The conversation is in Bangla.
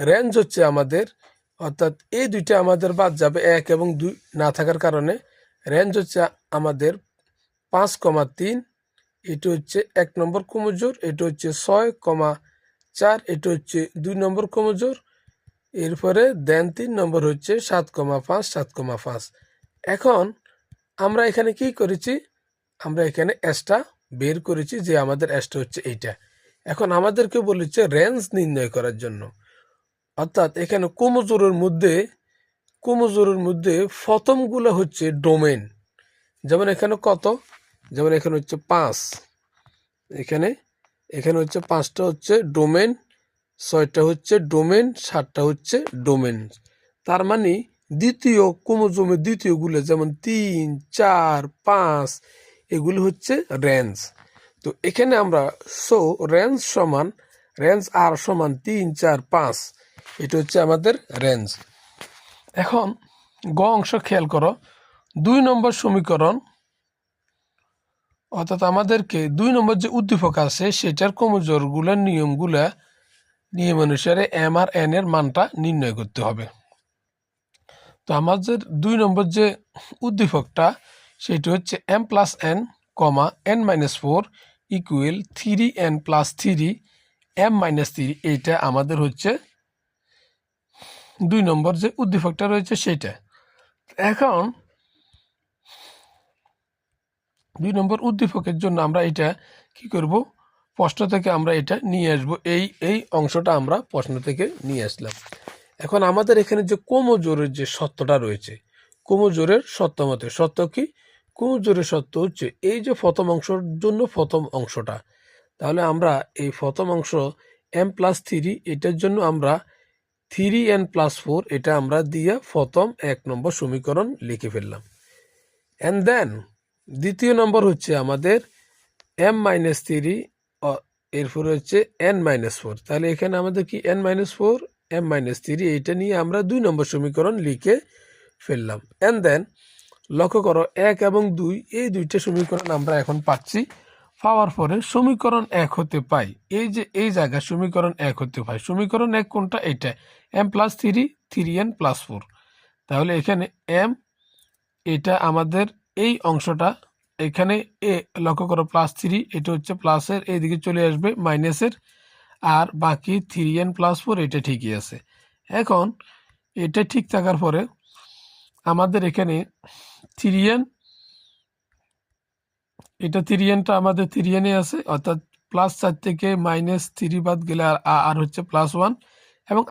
রেঞ্জ হচ্ছে আমাদের, অর্থাৎ এই দুইটা আমাদের বাদ যাবে এক এবং দুই না থাকার কারণে রেঞ্জ হচ্ছে আমাদের পাঁচ কমা তিন, এটা হচ্ছে এক নম্বর ক্রোমোজোর এটা হচ্ছে ছয় কমা চার, এটা হচ্ছে দুই নম্বর ক্রোমোজোর এরপরে দেন তিন নম্বর হচ্ছে সাত কমা পাঁচ, সাত কমা পাঁচ। এখন আমরা এখানে কি করেছি? আমরা এখানে এসটা বের করেছি যে আমাদের এসটা হচ্ছে এইটা। এখন আমাদেরকে বলেছে রেঞ্জ নির্ণয় করার জন্য। অর্থাৎ এখানে ক্রোমোজোরের মধ্যে ক্রোমোজোরের মধ্যে প্রথমগুলো হচ্ছে ডোমেন। যেমন এখানে কত? যেমন এখানে হচ্ছে পাঁচ। এখানে এখানে হচ্ছে পাঁচটা হচ্ছে ডোমেন, ছয়টা হচ্ছে ডোমেন, সাতটা হচ্ছে ডোমেন। তার মানে দ্বিতীয় ক্রোমোজোমের দ্বিতীয়গুলো যেমন তিন, চার, পাঁচ, এগুলো হচ্ছে রেঞ্জ তো এখানে আমরা সো রেঞ্জ সমান রেঞ্জ আর সমান তিন, চার, পাঁচ। এটা হচ্ছে আমাদের রেঞ্জ। এখন গ অংশ খেয়াল করো। দুই নম্বর সমীকরণ, অর্থাৎ আমাদেরকে দুই নম্বর যে উদ্দীপক আছে, সেটার ক্রমজোরগুলোর নিয়মগুলা, নিয়ম অনুসারে এম আর এন এর মানটা নির্ণয় করতে হবে। তো আমাদের দুই নম্বর যে উদ্দীপকটা, সেটা হচ্ছে M plus N comma N minus four equal three N plus three M minus three এইটা আমাদের হচ্ছে দুই নম্বর যে উদ্দীপকটা রয়েছে সেটা। এখন দুই নম্বর উদ্দীপকের জন্য আমরা এটা কি করব? প্রশ্ন থেকে আমরা এটা নিয়ে আসব। এই এই অংশটা আমরা প্রশ্ন থেকে নিয়ে আসলাম। এখন আমাদের এখানে যে কোমজোরের যে সত্যটা রয়েছে কোমজোরের সত্য মতে, সত্য কি? কোমজোরের সত্য হচ্ছে এই যে প্রথম অংশের জন্য প্রথম অংশটা তাহলে আমরা এই প্রথম অংশ এম প্লাস থ্রি এটার জন্য আমরা থ্রি এন প্লাস ফোর এটা আমরা দিয়ে প্রথম এক নম্বর সমীকরণ লিখে ফেললাম। অ্যান্ড দেন দ্বিতীয় নম্বর হচ্ছে আমাদের এম মাইনাস থ্রি এরপরে হচ্ছে এন মাইনাস ফোর তাহলে এখানে আমাদের কি N minus four M minus three এইটা নিয়ে আমরা দুই নম্বর সমীকরণ লিখে ফেললাম। অ্যান্ড দেন লক্ষ্য করো, এক এবং দুই, এই দুইটা সমীকরণ আমরা এখন পাচ্ছি। পাওয়ার পরে সমীকরণ এক হতে পাই। এই যে, এই জায়গায় সমীকরণ এক হতে পাই। সমীকরণ এক কোনটা? এটা M plus three three N plus four তাহলে এখানে এম এটা আমাদের এই অংশটা। এখানে এ, লক্ষ্য করো প্লাস থ্রি এটা হচ্ছে প্লাসের এইদিকে চলে আসবে মাইনাসের আর বাকি থ্রি এন প্লাস ফোর এটা ঠিকই আছে। এখন, এটা ঠিক থাকার পরে আমাদের এখানে থ্রি এন এটা তিরিয়ানটা আমাদের তিরিয়ানে আছে, অর্থাৎ প্লাস চার থেকে মাইনাস থ্রি বাদ গেলে আর আর হচ্ছে প্লাস ওয়ান